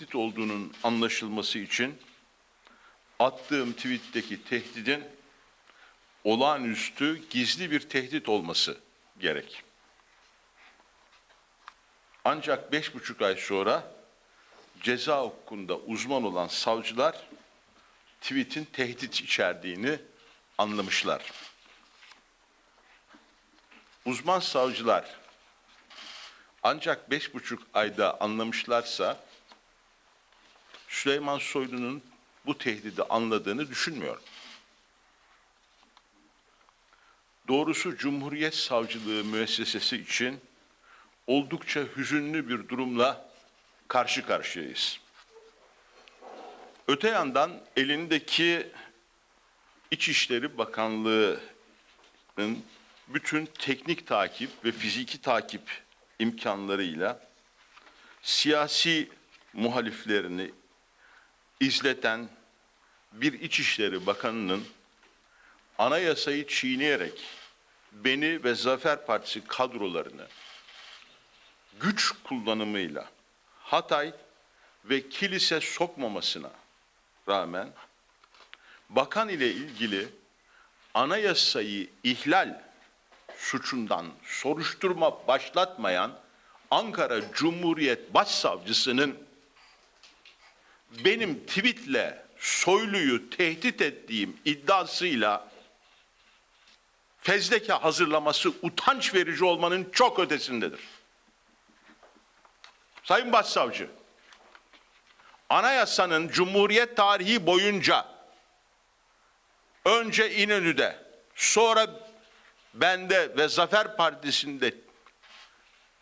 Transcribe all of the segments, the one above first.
tehdit olduğunun anlaşılması için attığım tweet'teki tehdidin olağanüstü gizli bir tehdit olması gerek. Ancak beş buçuk ay sonra ceza hukukunda uzman olan savcılar tweet'in tehdit içerdiğini anlamışlar. Uzman savcılar ancak beş buçuk ayda anlamışlarsa Süleyman Soylu'nun bu tehdidi anladığını düşünmüyorum. Doğrusu Cumhuriyet Savcılığı müessesesi için oldukça hüzünlü bir durumla karşı karşıyayız. Öte yandan elindeki İçişleri Bakanlığı'nın bütün teknik takip ve fiziki takip imkanlarıyla siyasi muhaliflerini izleten bir İçişleri Bakanı'nın anayasayı çiğneyerek beni ve Zafer Partisi kadrolarını güç kullanımıyla Hatay ve kilise sokmamasına rağmen bakan ile ilgili anayasayı ihlal suçundan soruşturma başlatmayan Ankara Cumhuriyet Başsavcısının benim tweetle Soylu'yu tehdit ettiğim iddiasıyla fezleke hazırlaması utanç verici olmanın çok ötesindedir. Sayın Başsavcı, anayasanın Cumhuriyet tarihi boyunca önce İnönü'de, sonra bende ve Zafer Partisi'nde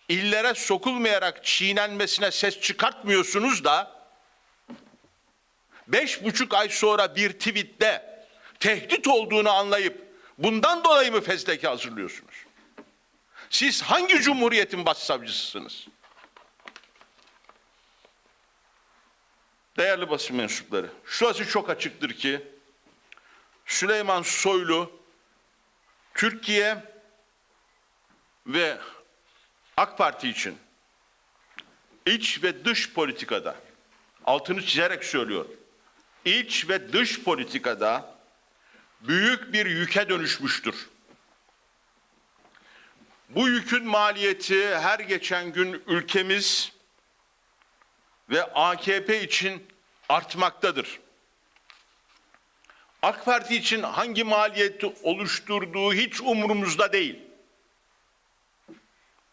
illere sokulmayarak çiğnenmesine ses çıkartmıyorsunuz da beş buçuk ay sonra bir tweette tehdit olduğunu anlayıp bundan dolayı mı fezleke hazırlıyorsunuz? Siz hangi cumhuriyetin başsavcısısınız? Değerli basın mensupları, şurası çok açıktır ki Süleyman Soylu Türkiye ve AK Parti için iç ve dış politikada altını çizerek söylüyorum. İç ve dış politikada büyük bir yüke dönüşmüştür. Bu yükün maliyeti her geçen gün ülkemiz ve AKP için artmaktadır. AK Parti için hangi maliyeti oluşturduğu hiç umurumuzda değil.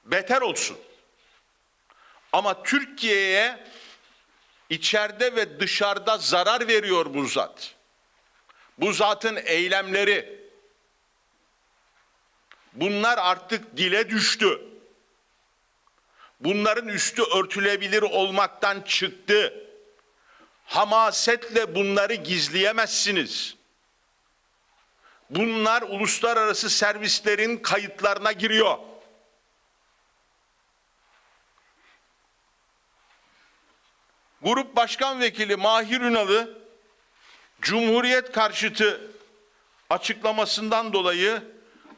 Beter olsun. Ama Türkiye'ye içeride ve dışarıda zarar veriyor bu zat. Bu zatın eylemleri bunlar artık dile düştü. Bunların üstü örtülebilir olmaktan çıktı. Hamasetle bunları gizleyemezsiniz. Bunlar uluslararası servislerin kayıtlarına giriyor. Grup Başkan Vekili Mahir Ünal'ı Cumhuriyet karşıtı açıklamasından dolayı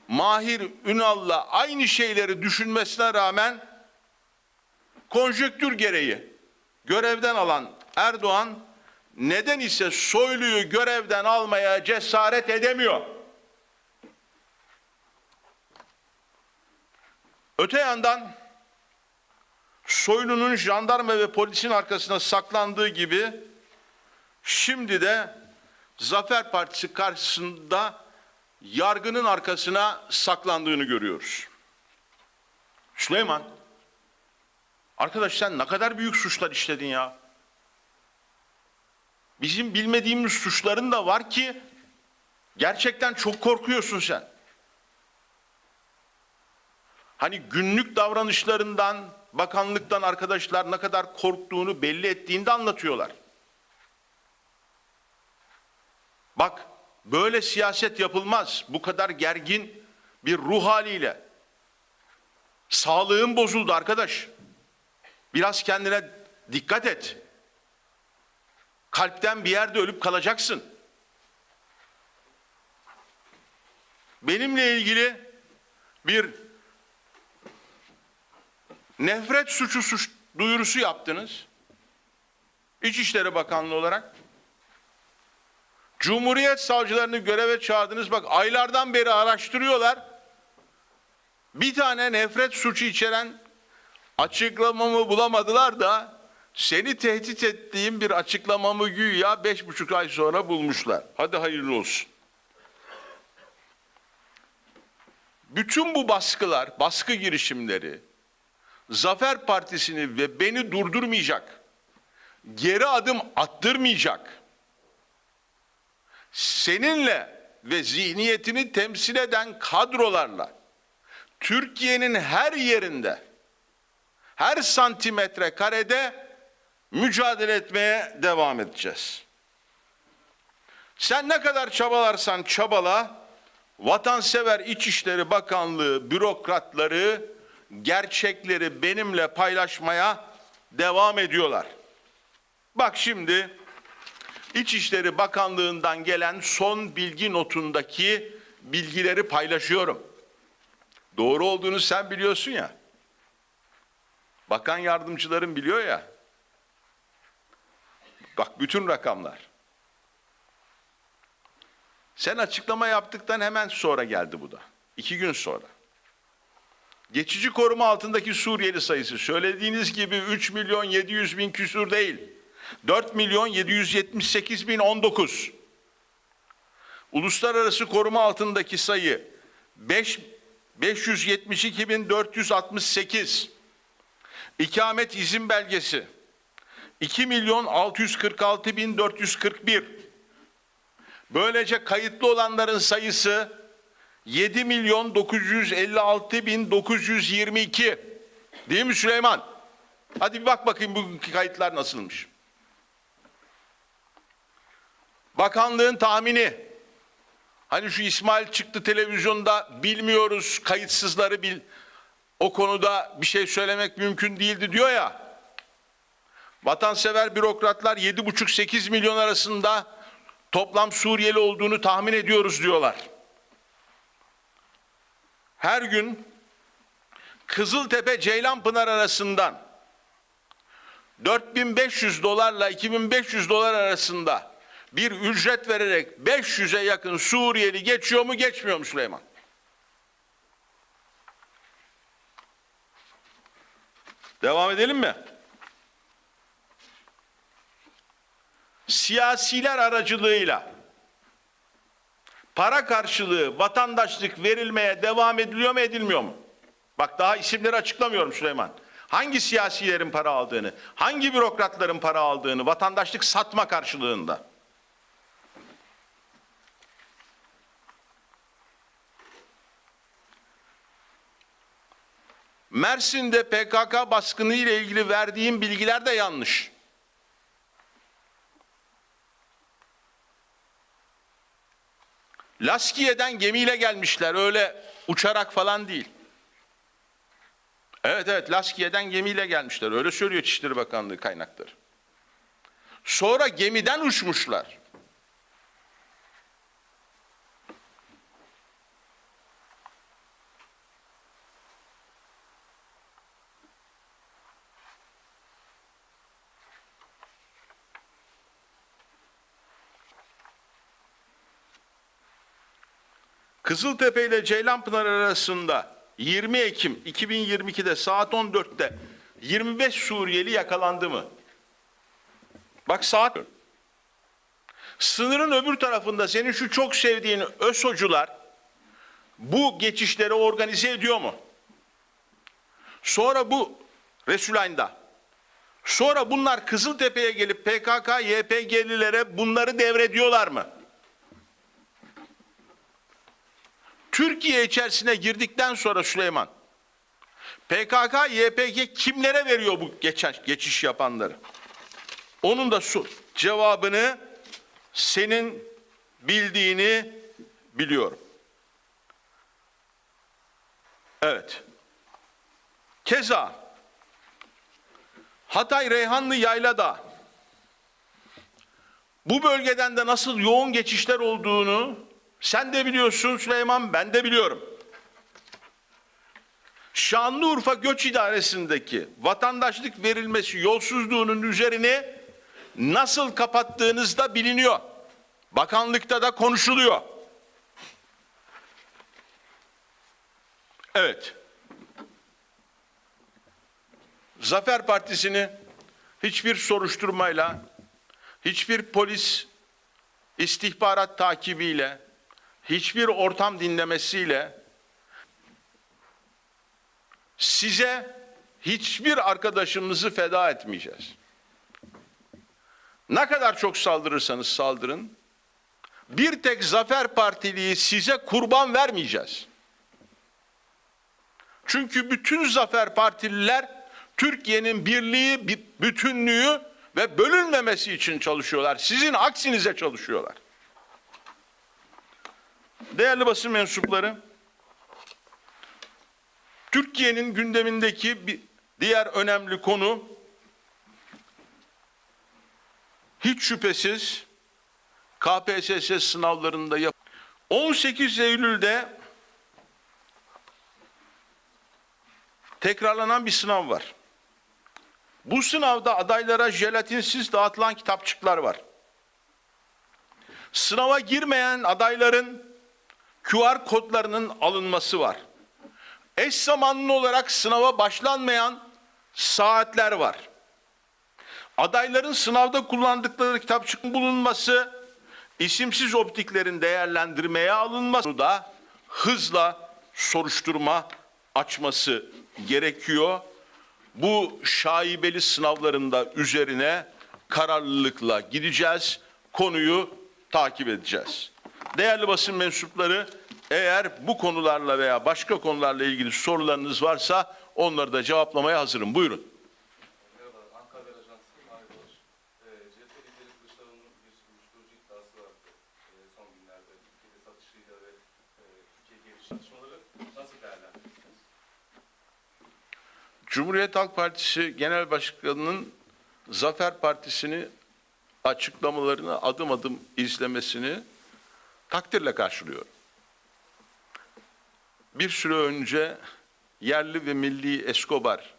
Mahir Ünal'la aynı şeyleri düşünmesine rağmen konjöktür gereği görevden alan Erdoğan neden ise Soylu'yu görevden almaya cesaret edemiyor. Öte yandan Soylu'nun jandarma ve polisin arkasına saklandığı gibi şimdi de Zafer Partisi karşısında yargının arkasına saklandığını görüyoruz. Süleyman, arkadaş sen ne kadar büyük suçlar işledin ya. Bizim bilmediğimiz suçların da var ki gerçekten çok korkuyorsun sen. Hani günlük davranışlarından, bakanlıktan arkadaşlar ne kadar korktuğunu belli ettiğinde anlatıyorlar. Bak böyle siyaset yapılmaz. Bu kadar gergin bir ruh haliyle. Sağlığın bozuldu arkadaş. Biraz kendine dikkat et. Kalpten bir yerde ölüp kalacaksın. Benimle ilgili bir nefret suçu suç duyurusu yaptınız. İçişleri Bakanlığı olarak. Cumhuriyet savcılarını göreve çağırdınız. Bak aylardan beri araştırıyorlar. Bir tane nefret suçu içeren açıklamamı bulamadılar da seni tehdit ettiğim bir açıklamamı güya beş buçuk ay sonra bulmuşlar. Hadi hayırlı olsun. Bütün bu baskılar, baskı girişimleri Zafer Partisi'ni ve beni durdurmayacak, geri adım attırmayacak, seninle ve zihniyetini temsil eden kadrolarla Türkiye'nin her yerinde, her santimetre karede mücadele etmeye devam edeceğiz. Sen ne kadar çabalarsan çabala, Vatansever İçişleri Bakanlığı bürokratları gerçekleri benimle paylaşmaya devam ediyorlar. Bak şimdi İçişleri Bakanlığı'ndan gelen son bilgi notundaki bilgileri paylaşıyorum. Doğru olduğunu sen biliyorsun ya. Bakan yardımcıların biliyor ya. Bak bütün rakamlar. Sen açıklama yaptıktan hemen sonra geldi bu da. İki gün sonra. Geçici koruma altındaki Suriyeli sayısı söylediğiniz gibi 3 milyon 700 bin küsur değil. 4 milyon 778 bin 19. Uluslararası koruma altındaki sayı 5 572 bin 468. İkamet izin belgesi 2 milyon 646 bin 441. Böylece kayıtlı olanların sayısı 7 milyon 956 bin 922. Değil mi Süleyman? Hadi bir bak bakayım bu kayıtlar nasılmış. Bakanlığın tahmini. Hani şu İsmail çıktı televizyonda bilmiyoruz kayıtsızları bil. O konuda bir şey söylemek mümkün değildi diyor ya. Vatansever bürokratlar 7,5-8 milyon arasında toplam Suriyeli olduğunu tahmin ediyoruz diyorlar. Her gün Kızıltepe Ceylanpınar arasından 4500 dolarla 2500 dolar arasında bir ücret vererek 500'e yakın Suriyeli geçiyor mu geçmiyor mu Süleyman? Devam edelim mi? Siyasiler aracılığıyla para karşılığı vatandaşlık verilmeye devam ediliyor mu edilmiyor mu? Bak daha isimleri açıklamıyorum Süleyman. Hangi siyasilerin para aldığını, hangi bürokratların para aldığını vatandaşlık satma karşılığında. Mersin'de PKK baskını ile ilgili verdiğim bilgiler de yanlış. Laskiye'den gemiyle gelmişler öyle uçarak falan değil. Evet evet Laskiye'den gemiyle gelmişler öyle söylüyor İçişleri Bakanlığı kaynakları. Sonra gemiden uçmuşlar. Kızıltepe ile Ceylanpınar arasında 20 Ekim 2022'de saat 14'te 25 Suriyeli yakalandı mı? Bak saat Sınırın öbür tarafında senin şu çok sevdiğin ÖSO'cular bu geçişleri organize ediyor mu? Sonra bu Resulayn'da. Sonra bunlar Kızıltepe'ye gelip PKK, YPG'lilere bunları devrediyorlar mı? Türkiye içerisine girdikten sonra Süleyman PKK, YPG kimlere veriyor bu geçen, geçiş yapanları? Onun da su, cevabını senin bildiğini biliyorum. Evet. Keza Hatay Reyhanlı Yayla'da bu bölgeden de nasıl yoğun geçişler olduğunu sen de biliyorsun Süleyman, ben de biliyorum. Şanlıurfa Göç İdaresi'ndeki vatandaşlık verilmesi yolsuzluğunun üzerine nasıl kapattığınız da biliniyor. Bakanlıkta da konuşuluyor. Evet. Zafer Partisi'ni hiçbir soruşturmayla, hiçbir polis istihbarat takibiyle, hiçbir ortam dinlemesiyle size hiçbir arkadaşımızı feda etmeyeceğiz. Ne kadar çok saldırırsanız saldırın, bir tek Zafer Partiliği size kurban vermeyeceğiz. Çünkü bütün Zafer Partililer Türkiye'nin birliği, bi- bütünlüğü ve bölünmemesi için çalışıyorlar. Sizin aksinize çalışıyorlar. Değerli basın mensupları, Türkiye'nin gündemindeki bir diğer önemli konu hiç şüphesiz KPSS sınavlarında yap 18 Eylül'de tekrarlanan bir sınav var. Bu sınavda adaylara jelatinsiz dağıtılan kitapçıklar var. Sınava girmeyen adayların QR kodlarının alınması var. Eş zamanlı olarak sınava başlanmayan saatler var. Adayların sınavda kullandıkları kitapçık bulunması, isimsiz optiklerin değerlendirmeye alınması da hızla soruşturma açması gerekiyor. Bu şaibeli sınavlarında üzerine kararlılıkla gideceğiz. Konuyu takip edeceğiz. Değerli basın mensupları eğer bu konularla veya başka konularla ilgili sorularınız varsa onları da cevaplamaya hazırım. Buyurun. Cumhuriyet Halk Partisi Genel Başkanı'nın Zafer Partisi'ni açıklamalarını adım adım izlemesini takdirle karşılıyorum. Bir süre önce yerli ve milli Escobar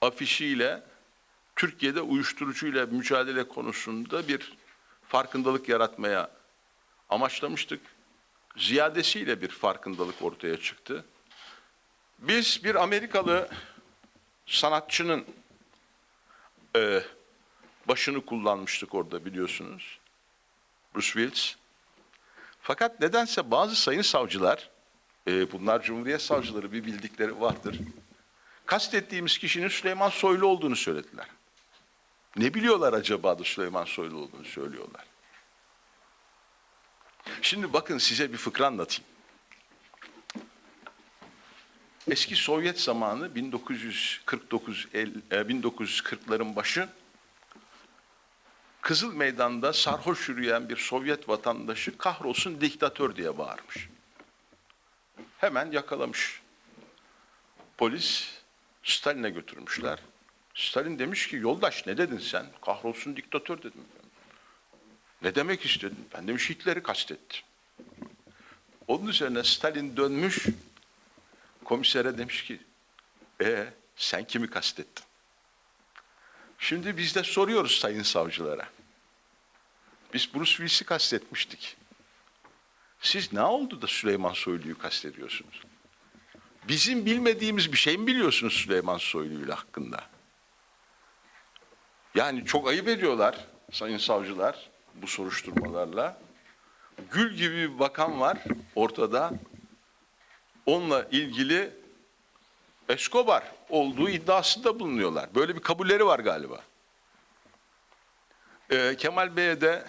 afişiyle Türkiye'de uyuşturucuyla mücadele konusunda bir farkındalık yaratmaya amaçlamıştık. Ziyadesiyle bir farkındalık ortaya çıktı. Biz bir Amerikalı sanatçının e, başını kullanmıştık orada biliyorsunuz. Bruce Willis. Fakat nedense bazı sayın savcılar, e, bunlar Cumhuriyet savcıları bir bildikleri vardır. Kastettiğimiz kişinin Süleyman Soylu olduğunu söylediler. Ne biliyorlar acaba da Süleyman Soylu olduğunu söylüyorlar. Şimdi bakın size bir fıkra anlatayım. Eski Sovyet zamanı 1949 el- e, 1940'ların başı Kızıl Meydan'da sarhoş yürüyen bir Sovyet vatandaşı kahrolsun diktatör diye bağırmış. Hemen yakalamış. Polis Stalin'e götürmüşler. Stalin demiş ki yoldaş ne dedin sen? Kahrolsun diktatör dedim. Ne demek istedin? Ben demiş Hitler'i kastettim. Onun üzerine Stalin dönmüş komisere demiş ki e sen kimi kastettin? Şimdi biz de soruyoruz sayın savcılara. Biz Bruce Willis'i kastetmiştik. Siz ne oldu da Süleyman Soylu'yu kastediyorsunuz? Bizim bilmediğimiz bir şey mi biliyorsunuz Süleyman Soylu'yla hakkında? Yani çok ayıp ediyorlar sayın savcılar bu soruşturmalarla. Gül gibi bir bakan var ortada. Onunla ilgili Escobar olduğu iddiasında bulunuyorlar. Böyle bir kabulleri var galiba. Ee, Kemal Bey'e de